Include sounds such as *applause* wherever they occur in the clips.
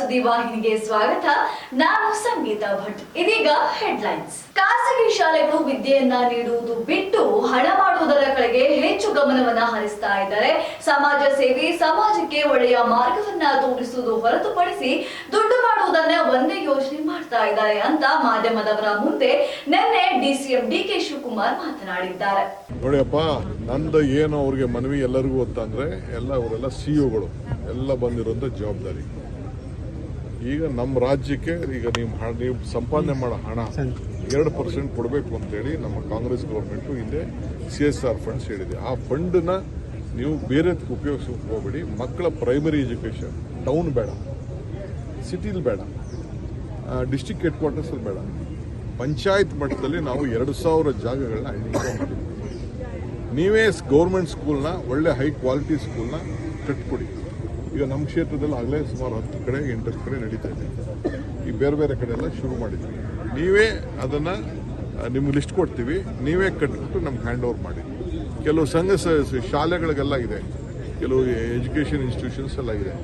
ಸುದ್ದಿ ವಾಹಿನಿಗೆ ಸ್ವಾಗತ. ನಾನು ಸಂಗೀತ ಭಟ್. ಇದೀಗ ಹೆಡ್ಲೈನ್ಸ್ ಖಾಸಗಿ ಶಾಲೆಗಳು ವಿದ್ಯೆಯನ್ನ ನೀಡುವುದು ಬಿಟ್ಟು ಹಣ ಮಾಡುವುದರ ಕಡೆಗೆ ಹೆಚ್ಚು ಗಮನವನ್ನ ಹರಿಸ್ತಾ ಇದ್ದಾರೆ. ಸಮಾಜ ಸೇವೆ ಸಮಾಜಕ್ಕೆ ಒಳ್ಳೆಯ ಮಾರ್ಗವನ್ನ ತೋರಿಸುವುದು ಹೊರತುಪಡಿಸಿ ದುಡ್ಡು ಮಾಡುವುದನ್ನ ಒಂದೇ ಯೋಚನೆ ಮಾಡ್ತಾ ಇದ್ದಾರೆ ಅಂತ ಮಾಧ್ಯಮದವರ ಮುಂದೆ ನಿನ್ನೆ ಡಿಸಿಎಂ ಡಿ ಕೆ ಶಿವಕುಮಾರ್ ಮಾತನಾಡಿದ್ದಾರೆ. ನೋಡಿಯಪ್ಪ, ನಂದು ಏನು ಅವ್ರಿಗೆ ಮನವಿ ಎಲ್ಲರಿಗೂ ಗೊತ್ತಂದ್ರೆ ಎಲ್ಲ, ಅವರೆಲ್ಲ ಸಿಇಒಗಳು ಎಲ್ಲ ಬಂದಿರುವಂತ ಜವಾಬ್ದಾರಿ. ಈಗ ನಮ್ಮ ರಾಜ್ಯಕ್ಕೆ ಈಗ ನೀವು ನೀವು ಸಂಪಾದನೆ ಮಾಡೋ ಹಣ ಎರಡು ಪರ್ಸೆಂಟ್ ಕೊಡಬೇಕು ಅಂತೇಳಿ ನಮ್ಮ ಕಾಂಗ್ರೆಸ್ ಗೌರ್ಮೆಂಟು ಹಿಂದೆ ಸಿ ಎಸ್ ಆರ್ ಫಂಡ್ಸ್ ಹೇಳಿದೆ. ಆ ಫಂಡನ್ನ ನೀವು ಬೇರೆ ಉಪಯೋಗಿಸೋಕೆ ಹೋಗಬೇಡಿ. ಮಕ್ಕಳ ಪ್ರೈಮರಿ ಎಜುಕೇಷನ್ ಟೌನ್ ಬೇಡ. ಸಿಟಿಲಿ ಬೇಡ. ಡಿಸ್ಟಿಕ್ ಹೆಡ್ ಕ್ವಾರ್ಟರ್ಸಲ್ಲಿ ಬೇಡ. ಪಂಚಾಯತ್ ಮಟ್ಟದಲ್ಲಿ ನಾವು ಎರಡು ಸಾವಿರ ಜಾಗಗಳನ್ನ ನೀವೇ ಗೌರ್ಮೆಂಟ್ ಸ್ಕೂಲ್ನ ಒಳ್ಳೆ ಹೈ ಕ್ವಾಲಿಟಿ ಸ್ಕೂಲ್ನ ಕಟ್ಕೊಡಿ. ಈಗ ನಮ್ಮ ಕ್ಷೇತ್ರದಲ್ಲಿ ಆಗಲೇ ಸುಮಾರು ಹತ್ತು ಕಡೆ ಎಂಟತ್ತು ಕಡೆ ನಡೀತಾ ಇದೆ. ಈ ಬೇರೆ ಬೇರೆ ಕಡೆ ಎಲ್ಲ ಶುರು ಮಾಡಿದ್ವಿ. ನೀವೇ ಅದನ್ನು ನಿಮ್ಗೆ ಲಿಸ್ಟ್ ಕೊಡ್ತೀವಿ. ನೀವೇ ಕಟ್ಬಿಟ್ಟು ನಮ್ಗೆ ಹ್ಯಾಂಡ್ ಓವರ್ ಮಾಡಿ. ಕೆಲವು ಸಂಘ ಶಾಲೆಗಳಿಗೆಲ್ಲ ಇದೆ. ಕೆಲವು ಎಜುಕೇಷನ್ ಇನ್ಸ್ಟಿಟ್ಯೂಷನ್ಸ್ ಎಲ್ಲ ಇದೆ.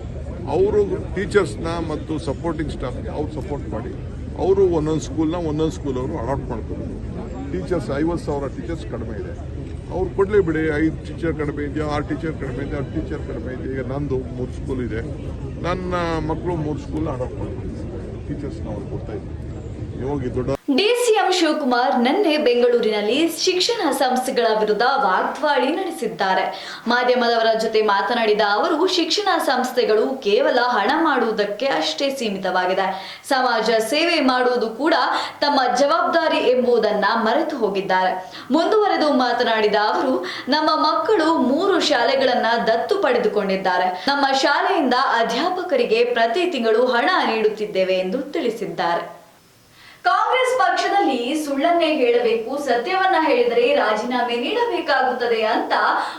ಅವರು ಟೀಚರ್ಸ್ನ ಮತ್ತು ಸಪೋರ್ಟಿಂಗ್ ಸ್ಟಾಫ್ಗೆ ಅವ್ರು ಸಪೋರ್ಟ್ ಮಾಡಿ, ಅವರು ಒಂದೊಂದು ಸ್ಕೂಲ್ನ ಒಂದೊಂದು ಸ್ಕೂಲ್ ಅವರು ಅಡಾಪ್ಟ್ ಮಾಡ್ಕೋಬೇಕು ಟೀಚರ್ಸ್ ಐವತ್ತು ಸಾವಿರ ಟೀಚರ್ಸ್ ಕಡಿಮೆ ಇದೆ. ಅವ್ರು ಕೊಡಲೇ ಬಿಡಿ, ಐದು ಟೀಚರ್ ಕಡಿಮೆ ಇದೆಯಾ, ಆರು ಟೀಚರ್ ಕಡಿಮೆ ಇದೆ ಆರು ಟೀಚರ್ ಕಡಿಮೆ ಇದೆ ಈಗ ನಂದು ಮೂರು ಸ್ಕೂಲ್ ಇದೆ. ನನ್ನ ಮಕ್ಕಳು ಮೂರು ಸ್ಕೂಲ್ ಅಡಾಪ್ಟ್ ಟೀಚರ್ಸ್ನ ಅವ್ರು ಕೊಡ್ತಾ ಇದ್ದೀನಿ ಹೋಗಿ ದೊಡ್ಡ ಡಿಸಿಎಂ ಶಿವಕುಮಾರ್ ನಿನ್ನೆ ಬೆಂಗಳೂರಿನಲ್ಲಿ ಶಿಕ್ಷಣ ಸಂಸ್ಥೆಗಳ ವಿರುದ್ಧ ವಾಗ್ದಾಳಿ ನಡೆಸಿದ್ದಾರೆ. ಮಾಧ್ಯಮದವರ ಜೊತೆ ಮಾತನಾಡಿದ ಅವರು, ಶಿಕ್ಷಣ ಸಂಸ್ಥೆಗಳು ಕೇವಲ ಹಣ ಮಾಡುವುದಕ್ಕೆ ಅಷ್ಟೇ ಸೀಮಿತವಾಗಿದೆ. ಸಮಾಜ ಸೇವೆ ಮಾಡುವುದು ಕೂಡ ತಮ್ಮ ಜವಾಬ್ದಾರಿ ಎಂಬುದನ್ನ ಮರೆತು ಹೋಗಿದ್ದಾರೆ. ಮುಂದುವರೆದು ಮಾತನಾಡಿದ ಅವರು, ನಮ್ಮ ಮಕ್ಕಳು ಮೂರು ಶಾಲೆಗಳನ್ನ ದತ್ತು ಪಡೆದುಕೊಂಡಿದ್ದಾರೆ. ನಮ್ಮ ಶಾಲೆಯಿಂದ ಅಧ್ಯಾಪಕರಿಗೆ ಪ್ರತಿ ತಿಂಗಳು ಹಣ ನೀಡುತ್ತಿದ್ದೇವೆ ಎಂದು ತಿಳಿಸಿದ್ದಾರೆ. ಪಕ್ಷದಲ್ಲಿ ಸುಳ್ಳನ್ನೇ ಹೇಳಬೇಕು ಸತ್ಯವನ್ನ ಹೇಳಿದರೆ ರಾಜೀನಾಮೆ ನೀಡಬೇಕಾಗುತ್ತದೆ ಅಂತ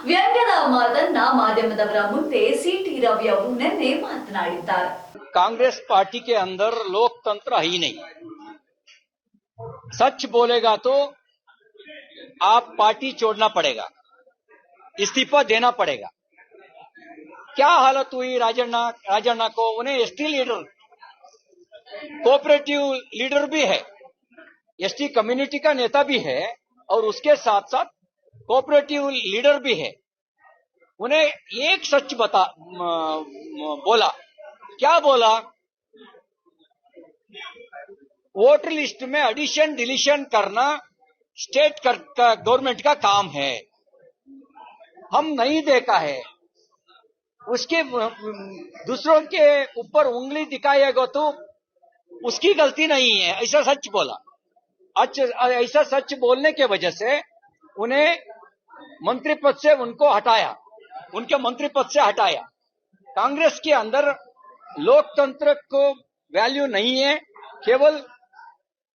ವ್ಯಂಗ್ಯದ ಮಾತನ್ನ ಮಾಧ್ಯಮದವರ ಮುಂದೆ ಸಿಟಿ ರವಿ ಅವರು ನಿನ್ನೆ ಮಾತನಾಡಿದ್ದಾರೆ कांग्रेस पार्टी के अंदर लोकतंत्र है ही नहीं सच बोलेगा तो आप पार्टी छोड़ना पड़ेगा इस्तीफा देना पड़ेगा क्या हालत हुई राजन्ना राजन्ना को उन्हें एसटी लीडर कोऑपरेटिव लीडर भी है एसटी कम्युनिटी का नेता भी है और उसके साथ साथ कोऑपरेटिव लीडर भी है। उन्हें एक सच बता बोला। क्या बोला? वोटर लिस्ट में एडिशन डिलीशन करना स्टेट कर, का, गवर्नमेंट का काम है। हम नहीं देखा है। उसके दूसरों के ऊपर उंगली दिखाएगा तो उसकी गलती नहीं है ऐसा सच बोला। ऐसा सच बोलने के वजह से उन्हें मंत्री पद से उनको हटाया। उनके मंत्री पद से हटाया। कांग्रेस के अंदर लोकतंत्र को वैल्यू नहीं है, केवल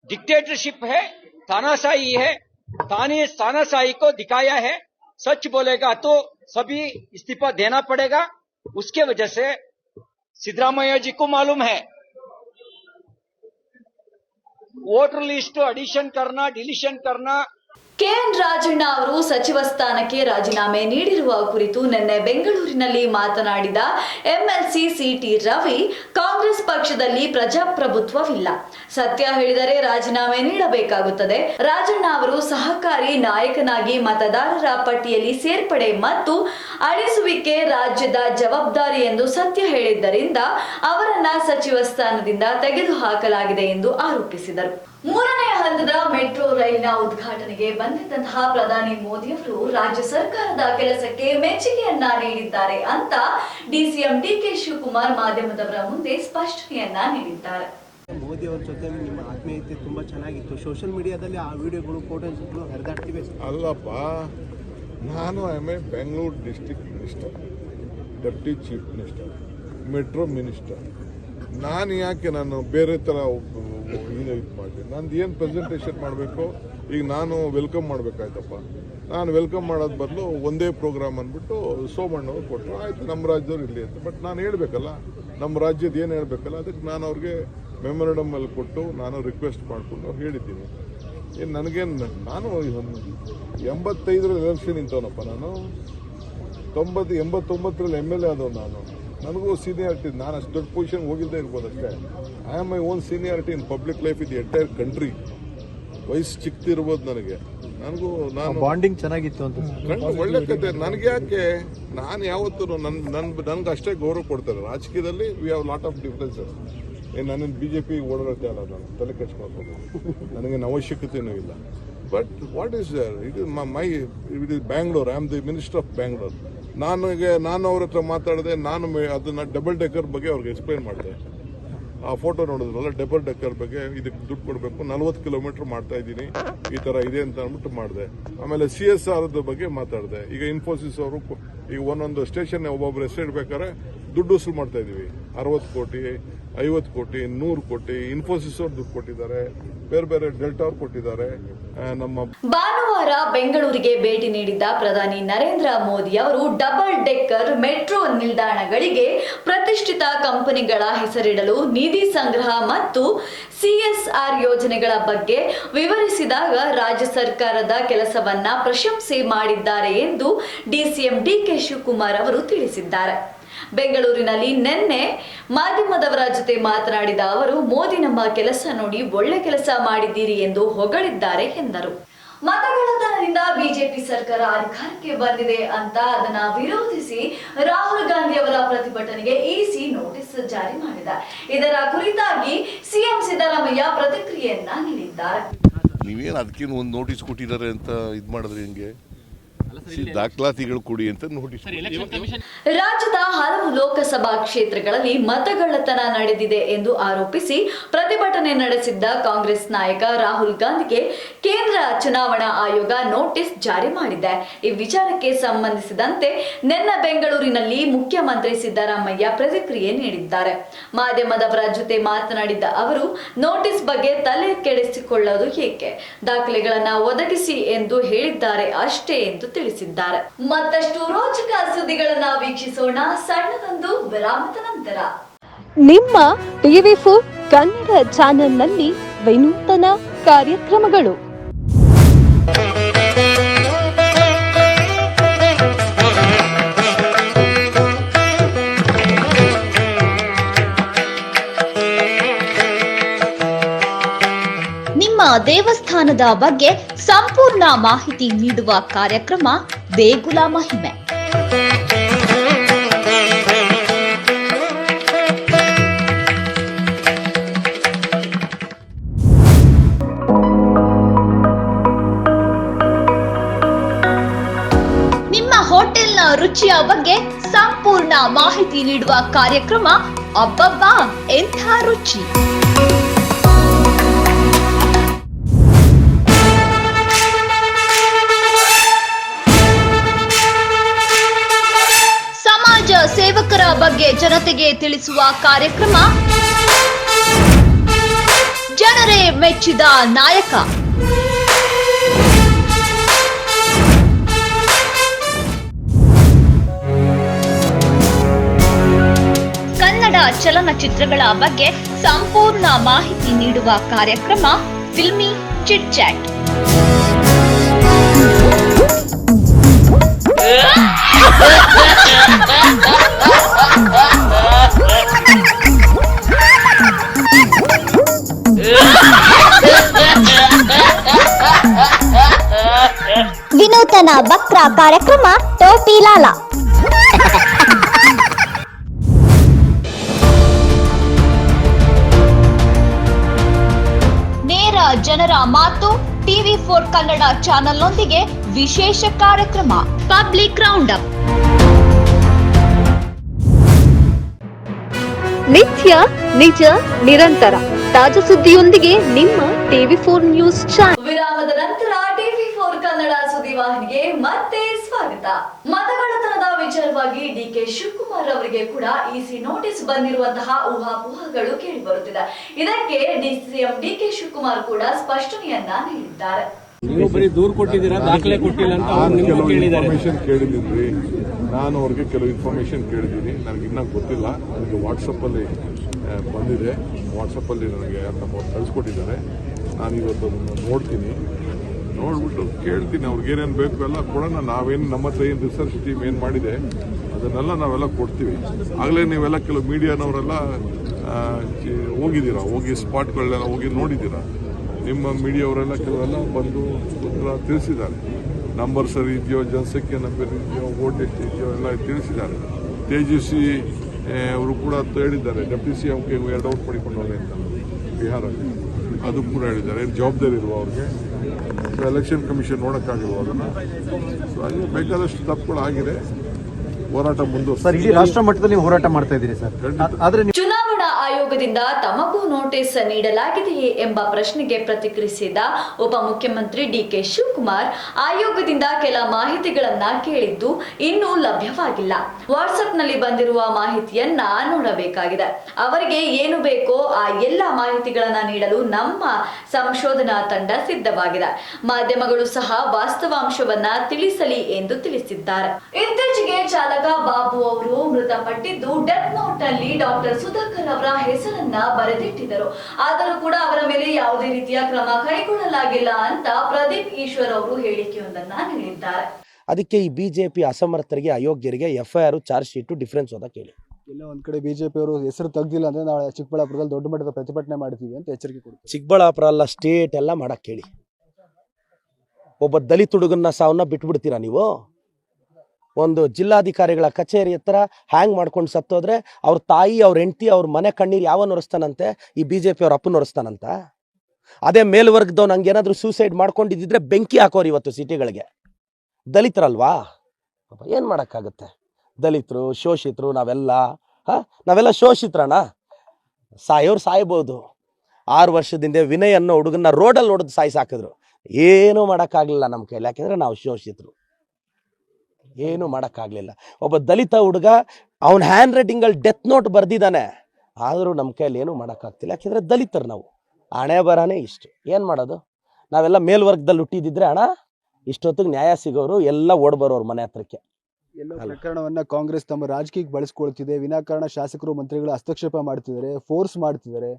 डिक्टेटरशिप है, तानाशाही है, तानी तानाशाही को दिखाया है। सच बोलेगा तो सभी इस्तीफा देना पड़ेगा। उसके वजह से सिद्धरामैया जी को मालूम है। वोटर लिस्ट एडिशन करना डिलीशन करना ಕೆಎನ್ ರಾಜಣ್ಣ ಅವರು ಸಚಿವ ಸ್ಥಾನಕ್ಕೆ ರಾಜೀನಾಮೆ ನೀಡಿರುವ ಕುರಿತು ನಿನ್ನೆ ಬೆಂಗಳೂರಿನಲ್ಲಿ ಮಾತನಾಡಿದ ಎಂಎಲ್ಸಿ ಸಿಟಿ ರವಿ, ಕಾಂಗ್ರೆಸ್ ಪಕ್ಷದಲ್ಲಿ ಪ್ರಜಾಪ್ರಭುತ್ವವಿಲ್ಲ. ಸತ್ಯ ಹೇಳಿದರೆ ರಾಜೀನಾಮೆ ನೀಡಬೇಕಾಗುತ್ತದೆ. ರಾಜಣ್ಣ ಅವರು ಸಹಕಾರಿ ನಾಯಕನಾಗಿ ಮತದಾರರ ಪಟ್ಟಿಯಲ್ಲಿ ಸೇರ್ಪಡೆ ಮತ್ತು ಅಳಿಸುವಿಕೆ ರಾಜ್ಯದ ಜವಾಬ್ದಾರಿ ಎಂದು ಸತ್ಯ ಹೇಳಿದ್ದರಿಂದ ಅವರನ್ನ ಸಚಿವ ಸ್ಥಾನದಿಂದ ತೆಗೆದುಹಾಕಲಾಗಿದೆ ಎಂದು ಆರೋಪಿಸಿದರು. ಮೂರನೇ ಹಂತದ ಮೆಟ್ರೋ ರೈಲಿನ ಉದ್ಘಾಟನೆಗೆ ಬಂದಿದ್ದಂತಹ ಪ್ರಧಾನಿ ಮೋದಿ ಅವರು ರಾಜ್ಯ ಸರ್ಕಾರದ ಕೆಲಸಕ್ಕೆ ಮೆಚ್ಚುಗೆಯನ್ನ ನೀಡಿದ್ದಾರೆ ಅಂತ ಡಿಸಿಎಂ ಡಿಕೆ ಶಿವಕುಮಾರ್ ಮಾಧ್ಯಮದವರ ಮುಂದೆ ಸ್ಪಷ್ಟನೆಯನ್ನ ನೀಡಿದ್ದಾರೆ. ಮೋದಿ ಅವ್ರ ಜೊತೆ ನಿಮ್ಮ ಆತ್ಮೀಯತೆ ತುಂಬಾ ಚೆನ್ನಾಗಿತ್ತು. ಸೋಷಿಯಲ್ ಮೀಡಿಯಾದಲ್ಲಿ ಆ ವಿಡಿಯೋಗಳು ಫೋಟೋಸ್ಗಳು ಹರಿದಾಡ್ತಿವೆ. ಅಲ್ಲಪ್ಪ ನಾನು I a Bengaluru district minister deputy chief minister metro minister ನಾನು ಯಾಕೆ ನಾನು ಬೇರೆ ಥರ ಇದು ಮಾಡಲಿ ನಂದು ಏನು ಪ್ರೆಸೆಂಟೇಷನ್ ಮಾಡಬೇಕು? ಈಗ ನಾನು ವೆಲ್ಕಮ್ ಮಾಡಬೇಕಾಯ್ತಪ್ಪ. ನಾನು ವೆಲ್ಕಮ್ ಮಾಡೋದು ಬದಲು ಒಂದೇ ಪ್ರೋಗ್ರಾಮ್ ಅಂದ್ಬಿಟ್ಟು ಸೋಮಣ್ಣವ್ರು ಕೊಟ್ಟರು ಆಯಿತು ನಮ್ಮ ರಾಜ್ಯದವ್ರು ಇಲ್ಲಿ ಅಂತ ಬಟ್ ನಾನು ಹೇಳಬೇಕಲ್ಲ ನಮ್ಮ ರಾಜ್ಯದ ಏನು ಹೇಳಬೇಕಲ್ಲ, ಅದಕ್ಕೆ ನಾನು ಅವ್ರಿಗೆ ಮೆಮೊರಂಡಮ್ ಅಲ್ಲಿ ಕೊಟ್ಟು ನಾನು ರಿಕ್ವೆಸ್ಟ್ ಮಾಡಿಕೊಂಡು ಹೇಳಿದ್ದೀನಿ. ಏನು ನನಗೇನು, ನಾನು ಎಂಬತ್ತೈದರಲ್ಲಿ ಎಲೆಕ್ಷನ್ ನಿಂತವನಪ್ಪ ನಾನು. ತೊಂಬತ್ತು ಎಂಬತ್ತೊಂಬತ್ತರಲ್ಲಿ ಎಂ ಎಲ್ ಎ ಆದವ್ ನಾನು. ನನಗೂ ಸೀನಿಯಾರಿಟಿ ನಾನು ಅಷ್ಟು ದೊಡ್ಡ ಪೊಸಿಷನ್ ಹೋಗಿಲ್ಲದೆ ಇರ್ಬೋದು ಅಷ್ಟೇ. I am my own seniority in public life in entire country ವಯಸ್ಸು ಚಿಕ್ಕದಿರ್ಬೋದು ನನಗೆ. ನನಗೂ ನಾನು ಬಾಂಡಿಂಗ್ ಚೆನ್ನಾಗಿತ್ತು ಅಂತ ಒಳ್ಳೆ ಕತೆ. ನನಗೆ ಯಾಕೆ? ನಾನು ಯಾವತ್ತೂ ನನ್ನ ನನ್ ನನ್ಗೆ ಅಷ್ಟೇ ಗೌರವ ಕೊಡ್ತಾರೆ. ರಾಜಕೀಯದಲ್ಲಿ we have lot of differences ಏನು ನನ್ನ ಬಿ ಜೆ ಪಿ ಓಡಾಡೋಕ್ಕೆ ಅಲ್ಲ ನಾನು? ತಲೆ ಕೆಚ್ಕೊಳ್ಬೋದು ನನಗೇನು ಅವಶ್ಯಕತೆಯೂ ಇಲ್ಲ. But what is it is my it is Bangalore I am the minister of Bangalore ನನಗೆ, ನಾನು ಅವ್ರ ಹತ್ರ ಮಾತಾಡಿದೆ ನಾನು ಅದನ್ನ ಡಬಲ್ ಡೆಕ್ಕರ್ ಬಗ್ಗೆ ಅವ್ರಿಗೆ ಎಕ್ಸ್ಪ್ಲೈನ್ ಮಾಡಿದೆ. ಆ ಫೋಟೋ ನೋಡಿದ್ರಲ್ಲ ಡಬಲ್ ಡೆಕ್ಕರ್ ಬಗ್ಗೆ ಇದಕ್ಕೆ ದುಡ್ಡು ಕೊಡಬೇಕು, ನಲ್ವತ್ತು ಕಿಲೋಮೀಟರ್ ಮಾಡ್ತಾ ಇದ್ದೀನಿ, ಈ ಥರ ಇದೆ ಅಂತ ಅಂದ್ಬಿಟ್ಟು ಮಾಡಿದೆ. ಆಮೇಲೆ ಸಿ ಎಸ್ ಆರ್ದ ಬಗ್ಗೆ ಮಾತಾಡಿದೆ. ಈಗ ಇನ್ಫೋಸಿಸ್ ಅವರು ಈಗ ಒಂದೊಂದು ಸ್ಟೇಷನ್ ಒಬ್ಬೊಬ್ರು ಹೆಸರು ಇಡ್ಬೇಕಾದ್ರೆ ದುಡ್ಡು ವಸೂಲು ಮಾಡ್ತಾ ಇದೀವಿ ಅರವತ್ತು ಕೋಟಿ, ಐವತ್ತು ಕೋಟಿ, ನೂರು ಕೋಟಿ ಇನ್ಫೋಸಿಸ್ ಅವ್ರು ದುಡ್ಡು ಕೊಟ್ಟಿದ್ದಾರೆ. ಬೇರೆ ಬೇರೆ ಡೆಲ್ಟಾ ಅವ್ರು ಕೊಟ್ಟಿದ್ದಾರೆ. ನಮ್ಮ ಭಾನುವಾರ ಬೆಂಗಳೂರಿಗೆ ಭೇಟಿ ನೀಡಿದ್ದ ಪ್ರಧಾನಿ ನರೇಂದ್ರ ಮೋದಿ ಅವರು ಡಬಲ್ ಡೆಕ್ಕರ್ ಮೆಟ್ರೋ ನಿಲ್ದಾಣಗಳಿಗೆ ಪ್ರತಿಷ್ಠಿತ ಕಂಪನಿಗಳ ಹೆಸರಿಡಲು ನಿಧಿ ಸಂಗ್ರಹ ಮತ್ತು ಸಿಎಸ್ಆರ್ ಯೋಜನೆಗಳ ಬಗ್ಗೆ ವಿವರಿಸಿದಾಗ ರಾಜ್ಯ ಸರ್ಕಾರದ ಕೆಲಸವನ್ನ ಪ್ರಶಂಸೆ ಮಾಡಿದ್ದಾರೆ ಎಂದು ಡಿಸಿಎಂ ಡಿಕೆ ಶಿವಕುಮಾರ್ ಅವರು ತಿಳಿಸಿದ್ದಾರೆ. ಬೆಂಗಳೂರಿನಲ್ಲಿ ನಿನ್ನೆ ಮಾಧ್ಯಮದವರ ಜೊತೆ ಮಾತನಾಡಿದ ಅವರು, ಮೋದಿ, ನಮ್ಮ ಕೆಲಸ ನೋಡಿ, ಒಳ್ಳೆ ಕೆಲಸ ಮಾಡಿದ್ದೀರಿ ಎಂದು ಹೊಗಳಿದ್ದಾರೆ ಎಂದರು. ಮತಗಳ್ಳತನದಿಂದ ಬಿಜೆಪಿ ಸರ್ಕಾರ ಅಧಿಕಾರಕ್ಕೆ ಬಂದಿದೆ ಅಂತ ಅದನ್ನ ವಿರೋಧಿಸಿ ರಾಹುಲ್ ಗಾಂಧಿ ಅವರ ಪ್ರತಿಭಟನೆಗೆ ಇಸಿ ನೋಟಿಸ್ ಜಾರಿ ಮಾಡಿದೆ ಇದರ ಕುರಿತಾಗಿ ಸಿಎಂ ಸಿದ್ದರಾಮಯ್ಯ ಪ್ರತಿಕ್ರಿಯೆಯನ್ನ ನೀಡಿದ್ದಾರೆ. ನೀವೇನು ಅದಕ್ಕೇನು ಒಂದು ನೋಟಿಸ್ ಕೊಟ್ಟಿದ್ದಾರೆ ಅಂತ ಇದು ಮಾಡಿದ್ರೆ ಹಿಂಗೆ? ದಾಖಲಾತಿಗಳು ಕೊಡಿ ಅಂತ ನೋಟಿಸ್ ರಾಜ್ಯದ ಹಲವು ಲೋಕಸಭಾ ಕ್ಷೇತ್ರಗಳಲ್ಲಿ ಮತಗಳ್ಳತನ ನಡೆದಿದೆ ಎಂದು ಆರೋಪಿಸಿ ಪ್ರತಿಭಟನೆ ನಡೆಸಿದ್ದ ಕಾಂಗ್ರೆಸ್ ನಾಯಕ ರಾಹುಲ್ ಗಾಂಧಿಗೆ ಕೇಂದ್ರ ಚುನಾವಣಾ ಆಯೋಗ ನೋಟಿಸ್ ಜಾರಿ ಮಾಡಿದೆ. ಈ ವಿಚಾರಕ್ಕೆ ಸಂಬಂಧಿಸಿದಂತೆ ನಿನ್ನ ಬೆಂಗಳೂರಿನಲ್ಲಿ ಮುಖ್ಯಮಂತ್ರಿ ಸಿದ್ದರಾಮಯ್ಯ ಪ್ರತಿಕ್ರಿಯೆ ನೀಡಿದ್ದಾರೆ. ಮಾಧ್ಯಮದವರ ಜೊತೆ ಮಾತನಾಡಿದ್ದ ಅವರು ನೋಟಿಸ್ ಬಗ್ಗೆ ತಲೆ ಕೆಡಿಸಿಕೊಳ್ಳೋದು ಏಕೆ? ದಾಖಲೆಗಳನ್ನು ಒದಗಿಸಿ ಎಂದು ಹೇಳಿದ್ದಾರೆ ಅಷ್ಟೇ ಎಂದು ತಿಳಿಸಿದ್ದಾರೆ ಮತ್ತಷ್ಟು ರೋಚಕ ಸುದ್ದಿಗಳನ್ನ ವೀಕ್ಷಿಸೋಣ. ಸಣ್ಣದೊಂದು ವಿರಾಮದ ನಂತರ. ನಿಮ್ಮ ಟಿವಿ ಫೋರ್ ಕನ್ನಡ ಚಾನೆಲ್ನಲ್ಲಿ ವಿನೂತನ ಕಾರ್ಯಕ್ರಮಗಳು. ದೇವಸ್ಥಾನದ ಬಗ್ಗೆ ಸಂಪೂರ್ಣ ಮಾಹಿತಿ ನೀಡುವ ಕಾರ್ಯಕ್ರಮ ದೇಗುಲ ಮಹಿಮೆ. ನಿಮ್ಮ ಹೋಟೆಲ್ನ ರುಚಿಯ ಬಗ್ಗೆ ಸಂಪೂರ್ಣ ಮಾಹಿತಿ ನೀಡುವ ಕಾರ್ಯಕ್ರಮ ಅಬ್ಬಬ್ಬಾ ಎಂಥ ರುಚಿ. ಬಗ್ಗೆ ಜನತೆಗೆ ತಿಳಿಸುವ ಕಾರ್ಯಕ್ರಮ. ಜನರೇ ಮೆಚ್ಚಿದ ನಾಯಕ. ಕನ್ನಡ ಚಲನಚಿತ್ರಗಳ ಬಗ್ಗೆ ಸಂಪೂರ್ಣ ಮಾಹಿತಿ ನೀಡುವ ಕಾರ್ಯಕ್ರಮ ಫಿಲ್ಮಿ ಚಿಟ್ ಚಾಟ್. *laughs* ವಿನೂತನ ಬಕ್ರ ಕಾರ್ಯಕ್ರಮ, ಟೋಪಿ ಲಾಲ. ನೇರ ಜನರ ಮಾತು, ಟಿವಿ ಫೋರ್ ಕನ್ನಡ ಚಾನೆಲ್ನೊಂದಿಗೆ ವಿಶೇಷ ಕಾರ್ಯಕ್ರಮ. Public round up. ನಿತ್ಯ, ನಿಜ, ನಿರಂತರ. ತಾಜಾ ಸುದ್ದಿಯೊಂದಿಗೆ ನಿಮ್ಮ ಟಿವಿ ಫೋರ್ ನ್ಯೂಸ್ ಚಾನೆಲ್. ವಿರಾಮದ ನಂತರ ಟಿವಿ ಫೋರ್ ಕನ್ನಡ ಸುದ್ದಿವಾಹಿನಿಗೆ ಮತ್ತೆ ಸ್ವಾಗತ. ಮತಗಳತನದ ವಿಚಾರವಾಗಿ ಡಿ ಕೆ ಶಿವಕುಮಾರ್ ಅವರಿಗೆ ಕೂಡ ಇಸಿ ನೋಟಿಸ್ ಬಂದಿರುವಂತಹ ಊಹಾಪೋಹಗಳು ಕೇಳಿ ಬರುತ್ತಿದೆ. ಇದಕ್ಕೆ ಡಿಸಿಎಂ ಡಿಕೆ ಶಿವಕುಮಾರ್ ಕೂಡ ಸ್ಪಷ್ಟನೆಯನ್ನ ನೀಡಿದ್ದಾರೆ. ನೀವು ಬರೀ ದೂರು ಕೊಟ್ಟಿದ್ದೀರಾ ದಾಖಲೆ ಕೊಟ್ಟಿಲ್ಲ ಅಂತ ನಾನು ಕೆಲವು ಇನ್ಫಾರ್ಮೇಶನ್ ಕೇಳಿದ್ದೀನಿ. ನಾನು ಅವ್ರಿಗೆ ಕೆಲವು ಇನ್ಫಾರ್ಮೇಶನ್ ಕೇಳಿದ್ದೀನಿ. ನನಗೆ ಇನ್ನೂ ಗೊತ್ತಿಲ್ಲ. ನನಗೆ ವಾಟ್ಸಪ್ಪಲ್ಲಿ ಬಂದಿದೆ. ವಾಟ್ಸಪ್ಪಲ್ಲಿ ನನಗೆ ನಮ್ಮ ಕಳಿಸ್ಕೊಟ್ಟಿದ್ದಾರೆ. ನಾನು ಇವತ್ತು ಅದನ್ನು ನೋಡ್ತೀನಿ. ನೋಡ್ಬಿಟ್ಟು ಕೇಳ್ತೀನಿ. ಅವ್ರಿಗೆ ಏನೇನು ಬೇಕು ಎಲ್ಲ ಕೊಡೋಣ. ನಾವೇನು ನಮ್ಮ ಹತ್ರ ಏನು ರಿಸರ್ಚ್ ಟೀಮ್ ಏನು ಮಾಡಿದೆ ಅದನ್ನೆಲ್ಲ ನಾವೆಲ್ಲ ಕೊಡ್ತೀವಿ. ಆಗಲೇ ನೀವೆಲ್ಲ ಕೆಲವು ಮೀಡಿಯಾನವರೆಲ್ಲ ಹೋಗಿದ್ದೀರಾ? ಹೋಗಿ ಸ್ಪಾಟ್ಗಳನ್ನೆಲ್ಲ ಹೋಗಿ ನೋಡಿದ್ದೀರಾ? ನಿಮ್ಮ ಮೀಡಿಯಾವರೆಲ್ಲ ಕೆಲವೆಲ್ಲ ಬಂದು ಉತ್ತರ ತಿಳಿಸಿದ್ದಾರೆ. ನಂಬರ್ ಸರಿ ಇದೆಯೋ ಜನಸಂಖ್ಯೆ ನಂಬರ್ ಇದೆಯೋ ವೋಟ್ ಎಷ್ಟು ಇದೆಯೋ ಎಲ್ಲ ತಿಳಿಸಿದ್ದಾರೆ. ತೇಜಸ್ವಿ ಅವರು ಕೂಡ ಹೇಳಿದ್ದಾರೆ. ಡೆಪ್ಟಿ ಸಿ ಎಂ ಎರಡು ಔಟ್ ಪಡಿಕೊಂಡವ್ರೆ ಅಂತ ಬಿಹಾರಲ್ಲಿ. ಅದು ಕೂಡ ಹೇಳಿದ್ದಾರೆ. ಏನು ಜವಾಬ್ದಾರಿ ಇರುವ ಅವ್ರಿಗೆ? ಸೊ ಎಲೆಕ್ಷನ್ ಕಮಿಷನ್ ನೋಡೋಕ್ಕಾಗಿಲ್ವ ಅದನ್ನು? ಸೊ ಅಲ್ಲಿ ಬೇಕಾದಷ್ಟು ತಪ್ಪುಗಳು ಆಗಿದೆ. ಹೋರಾಟ ಇಡೀ ರಾಷ್ಟ್ರ ಮಟ್ಟದಲ್ಲಿ ನೀವು ಹೋರಾಟ ಮಾಡ್ತಾ ಇದ್ದೀರಿ ಸರ್. ಆದರೆ ಆದ್ರೆ ಚುನಾವಣಾ ಆಯೋಗದಿಂದ ತಮಗೂ ನೋಟಿಸ್ ನೀಡಲಾಗಿದೆಯೇ ಎಂಬ ಪ್ರಶ್ನೆಗೆ ಪ್ರತಿಕ್ರಿಯಿಸಿದ ಉಪಮುಖ್ಯಮಂತ್ರಿ ಡಿಕೆ ಶಿವಕುಮಾರ್, ಆಯೋಗದಿಂದ ಕೆಲ ಮಾಹಿತಿಗಳನ್ನ ಕೇಳಿದ್ದು ಇನ್ನೂ ಲಭ್ಯವಾಗಿಲ್ಲ. ವಾಟ್ಸ್ಆಪ್ನಲ್ಲಿ ಬಂದಿರುವ ಮಾಹಿತಿಯನ್ನ ನೋಡಬೇಕಾಗಿದೆ. ಅವರಿಗೆ ಏನು ಬೇಕೋ ಆ ಎಲ್ಲ ಮಾಹಿತಿಗಳನ್ನ ನೀಡಲು ನಮ್ಮ ಸಂಶೋಧನಾ ತಂಡ ಸಿದ್ಧವಾಗಿದೆ. ಮಾಧ್ಯಮಗಳು ಸಹ ವಾಸ್ತವಾಂಶವನ್ನ ತಿಳಿಸಲಿ ಎಂದು ತಿಳಿಸಿದ್ದಾರೆ. ಇತ್ತೀಚೆಗೆ ಚಾಲಕ ಬಾಬು ಅವರು ಮೃತಪಟ್ಟಿದ್ದು ಡೆತ್ ನೋಟ್ನಲ್ಲಿ ಡಾಕ್ಟರ್ ಸುಧಾಕರ್ ಅವರ ಹೆಸರನ್ನ ಬರೆದಿಟ್ಟಿದ್ದರು. ಆದರೂ ಕೂಡ ಅವರ ಮೇಲೆ ಯಾವುದೇ ರೀತಿಯ ಕ್ರಮ ಕೈಗೊಳ್ಳಲಾಗಿಲ್ಲ ಅಂತ ಪ್ರದೀಪ್ ಈಶ್ವರ್ ಅವರು ಹೇಳಿಕೆಯೊಂದನ್ನ ನೀಡಿದ್ದಾರೆ. ಅದಕ್ಕೆ ಈ ಬಿಜೆಪಿ ಅಸಮರ್ಥರಿಗೆ ಅಯೋಗ್ಯರಿಗೆ FIR I R charge sheet difference ಹೋದ ಕೇಳಿ. ಎಲ್ಲ ಒಂದ್ ಕಡೆ ಬಿಜೆಪಿ ಅವರು ಹೆಸರು ತೆಗ್ದಿಲ್ಲ ಅಂದ್ರೆ ನಾವು ಚಿಕ್ಕಬಳ್ಳಾಪುರದಲ್ಲಿ ದೊಡ್ಡ ಮಟ್ಟದ ಪ್ರತಿಭಟನೆ ಮಾಡ್ತೀವಿ ಅಂತ ಎಚ್ಚರಿಕೆ ಕೊಡ್ತೀವಿ ಚಿಕ್ಕಬಳ್ಳಾಪುರ ಅಲ್ಲ ಸ್ಟೇಟ್ ಎಲ್ಲ ಮಾಡಕ್ಕೆ ಹೇಳಿ ಒಬ್ಬ ದಲಿತ ಹುಡುಗನ ಸಾವನ್ನ ಬಿಟ್ಬಿಡ್ತೀರಾ ನೀವು? ಒಂದು ಜಿಲ್ಲಾಧಿಕಾರಿಗಳ ಕಚೇರಿ ಹತ್ರ ಹ್ಯಾಂಗ್ ಮಾಡ್ಕೊಂಡು ಸತ್ತೋದ್ರೆ ಅವ್ರ ತಾಯಿ, ಅವ್ರ ಹೆಂಡತಿ, ಅವ್ರ ಮನೆ ಕಣ್ಣೀರು ಯಾವ ಒರೆಸ್ತಾನಂತೆ? ಈ ಬಿ ಜೆ ಪಿ ಅವ್ರ ಅಪ್ಪನ ಒರೆಸ್ತಾನಂತ? ಅದೇ ಮೇಲ್ವರ್ಗದವ್ರು ನಂಗೆ ಏನಾದರೂ ಸೂಸೈಡ್ ಮಾಡ್ಕೊಂಡಿದ್ದಿದ್ರೆ ಬೆಂಕಿ ಹಾಕೋರು ಇವತ್ತು ಸಿಟಿಗಳಿಗೆ. ದಲಿತರಲ್ವಾ? ಏನ್ ಮಾಡಕ್ಕಾಗತ್ತೆ? ದಲಿತರು, ಶೋಷಿತರು, ನಾವೆಲ್ಲ, ಹಾ? ನಾವೆಲ್ಲ ಶೋಷಿತ್ರಣ ಸಾಯೋರು ಸಾಯ್ಬೋದು. ಆರು ವರ್ಷದಿಂದ ವಿನಯ್ ಅನ್ನೋ ಹುಡುಗನ್ನ ರೋಡಲ್ಲಿ ಹೊಡೆದು ಸಾಯಿಸಾಕಿದ್ರು. ಏನೂ ಮಾಡೋಕ್ಕಾಗಲಿಲ್ಲ ನಮ್ಮ ಕೈಲಿ, ಯಾಕೆಂದ್ರೆ ನಾವು ಶೋಷಿತರು. ಏನೂ ಮಾಡೋಕ್ಕಾಗಲಿಲ್ಲ. ಒಬ್ಬ ದಲಿತ ಹುಡುಗ ಅವನ ಹ್ಯಾಂಡ್ ರೈಟಿಂಗಲ್ಲಿ ಡೆತ್ ನೋಟ್ ಬರೆದಿದ್ದಾನೆ ಆದರೂ ನಮ್ಮ ಕೈಯಲ್ಲಿ ಏನೂ ಮಾಡೋಕ್ಕಾಗ್ತಿಲ್ಲ. ಯಾಕೆಂದರೆ ದಲಿತರು ನಾವು. ಹಣೆ ಬರನೇ ಇಷ್ಟು. ಏನು ಮಾಡೋದು? ನಾವೆಲ್ಲ ಮೇಲ್ವರ್ಗದಲ್ಲಿ ಹುಟ್ಟಿದಿದ್ರೆ ಅಣ್ಣ ಇಷ್ಟೊತ್ತಿಗೆ ನ್ಯಾಯ ಸಿಗೋರು ಎಲ್ಲ ಓಡ್ ಬರೋರು ಮನೆ ಹತ್ರಕ್ಕೆ. ಎಲ್ಲ. ಪ್ರಕರಣವನ್ನ ಕಾಂಗ್ರೆಸ್ ತಮ್ಮ ರಾಜಕೀಯಕ್ಕೆ ಬಳಸ್ಕೊಳ್ತಿದೆ. ವಿನಾಕಾರಣ ಶಾಸಕರು ಮಂತ್ರಿಗಳು ಹಸ್ತಕ್ಷೇಪ ಮಾಡ್ತಿದ್ದಾರೆ ಫೋರ್ಸ್ ಮಾಡ್ತಿದ್ದಾರೆ.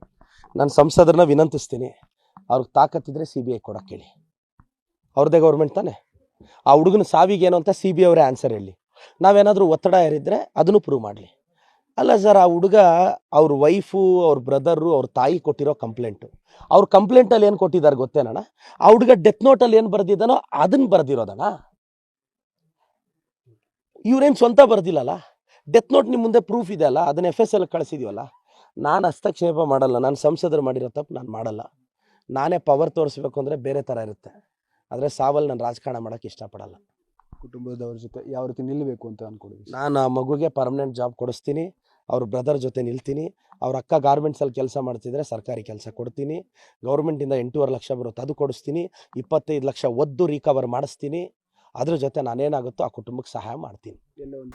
ನಾನು ಸಂಸದರನ್ನ ವಿನಂತಿಸ್ತೀನಿ. ಅವ್ರಿಗೆ ತಾಕತ್ತಿದ್ರೆ ಸಿ ಬಿ ಐ ಕೊಡಕ್ಕೆ ಹೇಳಿ ಅವ್ರದ್ದೇ ಗೌರ್ಮೆಂಟ್ ತಾನೆ? ಆ ಹುಡುಗನ ಸಾವಿಗೆ ಏನು ಅಂತ ಸಿ ಬಿ ಅವರೇ ಆನ್ಸರ್ ಹೇಳಿ. ನಾವೇನಾದರೂ ಒತ್ತಡ ಏರಿದ್ರೆ ಅದನ್ನು ಪ್ರೂವ್ ಮಾಡಲಿ. ಅಲ್ಲ ಸರ್ ಆ ಹುಡುಗ ಅವ್ರ ವೈಫು ಅವ್ರ ಬ್ರದರು ಅವ್ರ ತಾಯಿ ಕೊಟ್ಟಿರೋ ಕಂಪ್ಲೇಂಟು ಅವ್ರ ಕಂಪ್ಲೇಂಟಲ್ಲಿ ಏನು ಕೊಟ್ಟಿದ್ದಾರೆ ಗೊತ್ತೇನಣ್ಣ? ಆ ಹುಡುಗ ಡೆತ್ ನೋಟಲ್ಲಿ ಏನು ಬರೆದಿದ್ದಾನೋ ಅದನ್ನು ಬರೆದಿರೋದಣ ಇವ್ರೇನು ಸ್ವಂತ ಬರ್ದಿಲ್ಲಲ್ಲ? ಡೆತ್ ನೋಟ್ ನಿಮ್ಮ ಮುಂದೆ ಪ್ರೂಫ್ ಇದೆ ಅಲ್ಲ? ಅದನ್ನ ಎಫ್ ಎಸ್ ಎಲ್ ಕಳಿಸಿದೀವಲ್ಲ ನಾನು ಹಸ್ತಕ್ಷೇಪ ಮಾಡಲ್ಲ. ನಾನು ಸಂಸದರು ಮಾಡಿರೋ ತಪ್ಪು ನಾನು ಮಾಡಲ್ಲ. ನಾನೇ ಪವರ್ ತೋರಿಸ್ಬೇಕು ಅಂದರೆ ಬೇರೆ ಥರ ಇರುತ್ತೆ. ಆದರೆ ಸಾವಲ್ಲಿ ನಾನು ರಾಜಕಾರಣ ಮಾಡೋಕ್ಕೆ ಇಷ್ಟಪಡಲ್ಲ. ಕುಟುಂಬದವ್ರ ಜೊತೆ ಯಾವ ರೀತಿ ನಿಲ್ಲಬೇಕು ಅಂತ ಅಂದ್ಕೊಂಡಿದ್ದೀನಿ ನಾನು ಆ ಮಗುಗೆ ಪರ್ಮನೆಂಟ್ ಜಾಬ್ ಕೊಡಿಸ್ತೀನಿ ಅವ್ರ ಬ್ರದರ್ ಜೊತೆ ನಿಲ್ತೀನಿ ಅವ್ರ ಅಕ್ಕ ಗಾರ್ಮೆಂಟ್ಸಲ್ಲಿ ಕೆಲಸ ಮಾಡ್ತಿದ್ರೆ ಸರ್ಕಾರಿ ಕೆಲಸ ಕೊಡ್ತೀನಿ ಗೌರ್ಮೆಂಟಿಂದ ಎಂಟೂವರೆ ಲಕ್ಷ ಬರುತ್ತೆ ಅದು ಕೊಡಿಸ್ತೀನಿ ಇಪ್ಪತ್ತೈದು ಲಕ್ಷ ಒದ್ದು ರಿಕವರ್ ಮಾಡಿಸ್ತೀನಿ. ಅದ್ರ ಜೊತೆ ನಾನೇನಾಗುತ್ತೋ ಆ ಕುಟುಂಬಕ್ಕೆ ಸಹಾಯ ಮಾಡ್ತೀನಿ.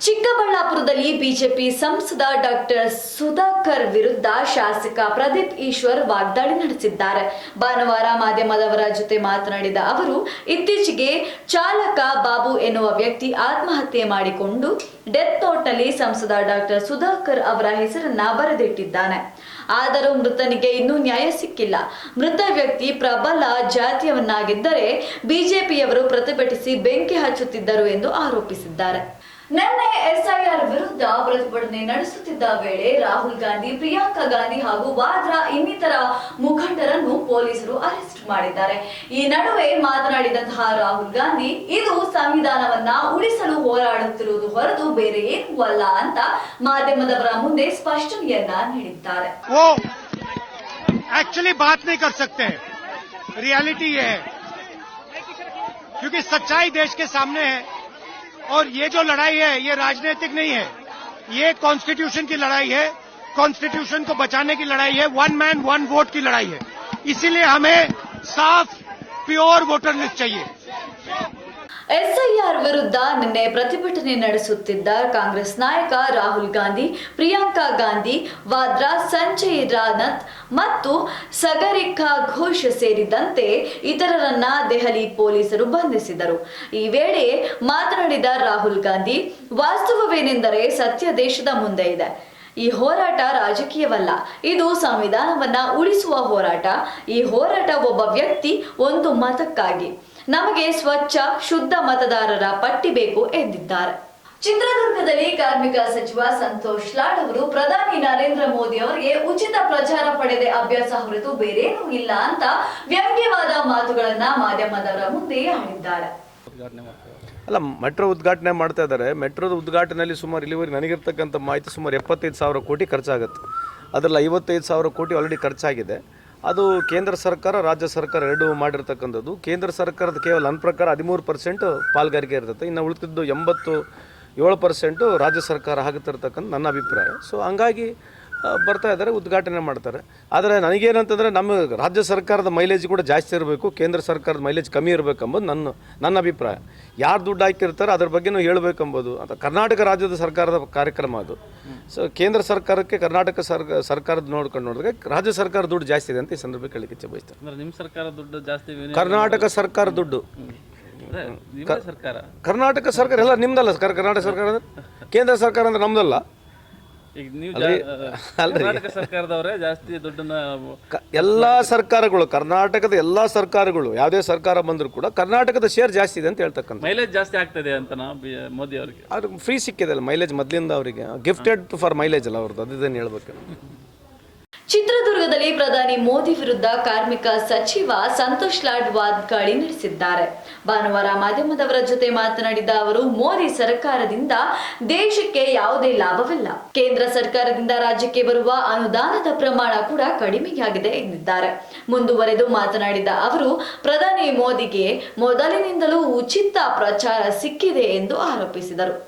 ಚಿಕ್ಕಬಳ್ಳಾಪುರದಲ್ಲಿ ಬಿಜೆಪಿ ಸಂಸದ ಡಾಕ್ಟರ್ ಸುಧಾಕರ್ ವಿರುದ್ಧ ಶಾಸಕ ಪ್ರದೀಪ್ ಈಶ್ವರ್ ವಾಗ್ದಾಳಿ ನಡೆಸಿದ್ದಾರೆ. ಭಾನುವಾರ ಮಾಧ್ಯಮದವರ ಜೊತೆ ಮಾತನಾಡಿದ ಅವರು ಇತ್ತೀಚೆಗೆ ಚಾಲಕ ಬಾಬು ಎನ್ನುವ ವ್ಯಕ್ತಿ ಆತ್ಮಹತ್ಯೆ ಮಾಡಿಕೊಂಡು ಡೆತ್ ನೋಟ್ನಲ್ಲಿ ಸಂಸದ ಡಾಕ್ಟರ್ ಸುಧಾಕರ್ ಅವರ ಹೆಸರನ್ನ ಬರೆದಿಟ್ಟಿದ್ದಾನೆ. ಆದರೂ ಮೃತನಿಗೆ ಇನ್ನೂ ನ್ಯಾಯ ಸಿಕ್ಕಿಲ್ಲ. ಮೃತ ವ್ಯಕ್ತಿ ಪ್ರಬಲ ಜಾತಿಯವನ್ನಾಗಿದ್ದರೆ ಬಿಜೆಪಿಯವರು ಪ್ರತಿಭಟಿಸಿ ಬೆಂಕಿ ಹಚ್ಚುತ್ತಿದ್ದರು ಎಂದು ಆರೋಪಿಸಿದ್ದಾರೆ. ನಿನ್ನೆ ಎಸ್ಐಆರ್ ವಿರುದ್ಧ ಪ್ರತಿಭಟನೆ ನಡೆಸುತ್ತಿದ್ದ ವೇಳೆ ರಾಹುಲ್ ಗಾಂಧಿ ಪ್ರಿಯಾಂಕಾ ಗಾಂಧಿ ಹಾಗೂ ವಾದ್ರಾ ಇನ್ನಿತರ ಮುಖಂಡರನ್ನು ಪೊಲೀಸರು ಅರೆಸ್ಟ್ ಮಾಡಿದ್ದಾರೆ ಈ ನಡುವೆ ಮಾತನಾಡಿದಂತಹ ರಾಹುಲ್ ಗಾಂಧಿ ಇದು ಸಂವಿಧಾನವನ್ನ ಉಳಿಸಲು ಹೋರಾಡುತ್ತಿರುವುದು ಹೊರತು ಬೇರೆ ಏನೂ ಅಲ್ಲ ಅಂತ ಮಾಧ್ಯಮದವರ ಮುಂದೆ ಸ್ಪಷ್ಟನೆಯನ್ನ ನೀಡಿದ್ದಾರೆ वो एक्चुअली बात नहीं कर सकते रियलिटी ये है क्योंकि सच्चाई देश के सामने है और ये जो लड़ाई है, ये राजनीतिक नहीं है। ये कॉन्स्टिट्यूशन की लड़ाई है। कॉन्स्टिट्यूशन को बचाने की लड़ाई है। वन मैन वन वोट की लड़ाई है। इसीलिए हमें साफ़ प्योर वोटर लिस्ट चाहिए। ಎಸ್ಐಆರ್ ವಿರುದ್ಧ ನಿನ್ನೆ ಪ್ರತಿಭಟನೆ ನಡೆಸುತ್ತಿದ್ದ ಕಾಂಗ್ರೆಸ್ ನಾಯಕ ರಾಹುಲ್ ಗಾಂಧಿ, ಪ್ರಿಯಾಂಕಾ ಗಾಂಧಿ, ವಾದ್ರಾ ಸಂಜಯ್ ರಾನತ್ ಮತ್ತು ಸಗರಿಕಾ ಘೋಷ್ ಸೇರಿದಂತೆ ಇತರರನ್ನ ದೆಹಲಿ ಪೊಲೀಸರು ಬಂಧಿಸಿದರು. ಈ ವೇಳೆ ಮಾತನಾಡಿದ ರಾಹುಲ್ ಗಾಂಧಿ, ವಾಸ್ತವವೇನೆಂದರೆ ಸತ್ಯ ದೇಶದ ಮುಂದೆ ಇದೆ. ಈ ಹೋರಾಟ ರಾಜಕೀಯವಲ್ಲ, ಇದು ಸಂವಿಧಾನವನ್ನ ಉಳಿಸುವ ಹೋರಾಟ. ಈ ಹೋರಾಟ ಒಬ್ಬ ವ್ಯಕ್ತಿ, ಒಂದು ಮತಕ್ಕಾಗಿ. ನಮಗೆ ಸ್ವಚ್ಛ, ಶುದ್ಧ ಮತದಾರರ ಪಟ್ಟಿ ಬೇಕು ಎಂದಿದ್ದಾರೆ. ಚಿತ್ರದುರ್ಗದಲ್ಲಿ ಕಾರ್ಮಿಕ ಸಚಿವ ಸಂತೋಷ್ ಲಾಡ್ ಅವರು ಪ್ರಧಾನಿ ನರೇಂದ್ರ ಮೋದಿ ಅವರಿಗೆ ಉಚಿತ ಪ್ರಚಾರ ಪಡೆದ ಅಭ್ಯಾಸ ಹೊರತು ಬೇರೇನೂ ಇಲ್ಲ ಅಂತ ವ್ಯಂಗ್ಯವಾದ ಮಾತುಗಳನ್ನ ಮಾಧ್ಯಮದವರ ಮುಂದೆ ಆಡಿದ್ದಾರೆ ಅಲ್ಲ, ಮೆಟ್ರೋ ಉದ್ಘಾಟನೆ ಮಾಡ್ತಾ ಇದ್ದಾರೆ. ಮೆಟ್ರೋದ ಉದ್ಘಾಟನೆಯಲ್ಲಿ ಸುಮಾರು ಇಲ್ಲಿವರೆಗೆ ನನಗಿರ್ತಕ್ಕಂಥ ಮಾಹಿತಿ ಸುಮಾರು ಎಪ್ಪತ್ತೈದು ಸಾವಿರ ಕೋಟಿ ಖರ್ಚಾಗುತ್ತೆ. ಅದರಲ್ಲಿ ಐವತ್ತೈದು ಸಾವಿರ ಕೋಟಿ ಆಲ್ರೆಡಿ ಖರ್ಚಾಗಿದೆ. ಅದು ಕೇಂದ್ರ ಸರ್ಕಾರ, ರಾಜ್ಯ ಸರ್ಕಾರ ಎರಡು ಮಾಡಿರ್ತಕ್ಕಂಥದ್ದು. ಕೇಂದ್ರ ಸರ್ಕಾರದ ಕೇವಲ ನನ್ನ ಪ್ರಕಾರ ಹದಿಮೂರು ಪರ್ಸೆಂಟ್ ಪಾಲ್ಗಾರಿಕೆ ಇರ್ತದೆ ಇನ್ನು ಉಳಿದಿದ್ದು ಎಂಬತ್ತು ಏಳು ಪರ್ಸೆಂಟು ರಾಜ್ಯ ಸರ್ಕಾರ ಆಗುತ್ತಿರ್ತಕ್ಕಂಥ ನನ್ನ ಅಭಿಪ್ರಾಯ. ಸೊ ಹಂಗಾಗಿ ಬರ್ತಾ ಇದ್ದಾರೆ ಉದ್ಘಾಟನೆ ಮಾಡ್ತಾರೆ. ಆದರೆ ನನಗೇನಂತಂದರೆ ನಮ್ಮ ರಾಜ್ಯ ಸರ್ಕಾರದ ಮೈಲೇಜ್ ಕೂಡ ಜಾಸ್ತಿ ಇರಬೇಕು ಕೇಂದ್ರ ಸರ್ಕಾರದ ಮೈಲೇಜ್ ಕಮ್ಮಿ ಇರಬೇಕೆಂಬುದು ನನ್ನ ನನ್ನ ಅಭಿಪ್ರಾಯ. ಯಾರು ದುಡ್ಡು ಹಾಕಿರ್ತಾರೆ ಅದ್ರ ಬಗ್ಗೆನೂ ಹೇಳಬೇಕೆಂಬುದು ಅಂತ ಕರ್ನಾಟಕ ರಾಜ್ಯದ ಸರ್ಕಾರದ ಕಾರ್ಯಕ್ರಮ ಅದು. ಸೊ ಕೇಂದ್ರ ಸರ್ಕಾರಕ್ಕೆ ಕರ್ನಾಟಕ ಸರ್ಕ ಸರ್ಕಾರದ ನೋಡ್ಕೊಂಡು ನೋಡಿದ್ರೆ ರಾಜ್ಯ ಸರ್ಕಾರ ದುಡ್ಡು ಜಾಸ್ತಿ ಇದೆ ಅಂತ ಈ ಸಂದರ್ಭಕ್ಕೆ ಕೇಳಲಿಕ್ಕೆ ಇಚ್ಛೆ ಬಯಸ್ತಾರೆ ನಿಮ್ಮ ಸರ್ಕಾರ ದುಡ್ಡು ಜಾಸ್ತಿ ಕರ್ನಾಟಕ ಸರ್ಕಾರ ದುಡ್ಡು. ಸರ್ಕಾರ. ಕರ್ನಾಟಕ ಸರ್ಕಾರ ಎಲ್ಲ ನಿಮ್ದಲ್ಲ ಸರ್ ಕರ್ನಾಟಕ ಸರ್ಕಾರ ಅಂದ್ರೆ ಕೇಂದ್ರ ಸರ್ಕಾರ ಅಂದ್ರೆ ನಮ್ದಲ್ಲ. ಈಗ ನೀವು *laughs* ಕರ್ನಾಟಕ ಸರ್ಕಾರದವರೇ ಜಾಸ್ತಿ ದುಡ್ಡನ್ನ ಎಲ್ಲ ಸರ್ಕಾರಗಳು ಕರ್ನಾಟಕದ ಎಲ್ಲ ಸರ್ಕಾರಗಳು ಯಾವುದೇ ಸರ್ಕಾರ ಬಂದರೂ ಕೂಡ ಕರ್ನಾಟಕದ ಶೇರ್ ಜಾಸ್ತಿ ಇದೆ ಅಂತ ಹೇಳ್ತಕ್ಕಂಥ ಮೈಲೇಜ್ ಜಾಸ್ತಿ ಆಗ್ತದೆ ಅಂತ ಮೋದಿ ಅವರಿಗೆ. ಅವ್ರಿಗೆ ಫ್ರೀ ಸಿಕ್ಕಿದೆ ಅಲ್ಲ ಮೈಲೇಜ್ ಮೊದಲಿಂದ ಅವರಿಗೆ. ಗಿಫ್ಟೆಡ್ ಫಾರ್ ಮೈಲೇಜ್ ಅಲ್ಲ ಅವ್ರದ್ದು ಅದೇನು ಹೇಳ್ಬೇಕು? ಚಿತ್ರದುರ್ಗದಲ್ಲಿ ಪ್ರಧಾನಿ ಮೋದಿ ವಿರುದ್ಧ ಕಾರ್ಮಿಕ ಸಚಿವ ಸಂತೋಷ್ ಲಾಡ್ ವಾಗ್ದಾಳಿ ನಡೆಸಿದ್ದಾರೆ. ಭಾನುವಾರ ಮಾಧ್ಯಮದವರ ಜೊತೆ ಮಾತನಾಡಿದ ಅವರು, ಮೋದಿ ಸರ್ಕಾರದಿಂದ ದೇಶಕ್ಕೆ ಯಾವುದೇ ಲಾಭವಿಲ್ಲ. ಕೇಂದ್ರ ಸರ್ಕಾರದಿಂದ ರಾಜ್ಯಕ್ಕೆ ಬರುವ ಅನುದಾನದ ಪ್ರಮಾಣ ಕೂಡ ಕಡಿಮೆಯಾಗಿದೆ ಎಂದಿದ್ದಾರೆ. ಮುಂದುವರೆದು ಮಾತನಾಡಿದ ಅವರು, ಪ್ರಧಾನಿ ಮೋದಿಗೆ ಮೊದಲಿನಿಂದಲೂ ಉಚಿತ ಪ್ರಚಾರ ಸಿಕ್ಕಿದೆ ಎಂದು ಆರೋಪಿಸಿದರು.